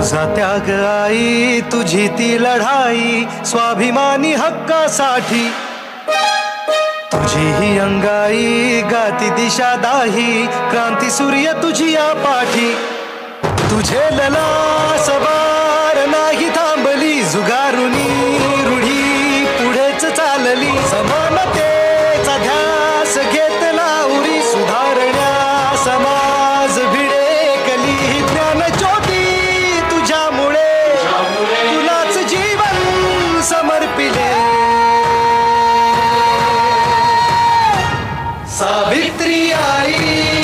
तुझा त्याग आई तुझी ती लढाई स्वाभिमानी हक्कासाठी. तुझी ही अंगाई गाती दिशा दाही क्रांती सूर्य तुझी या पाठी. तुझे लला सवार नाही थांबली जुगारुनी रूढी पुढेच चालली समानते सावित्री आई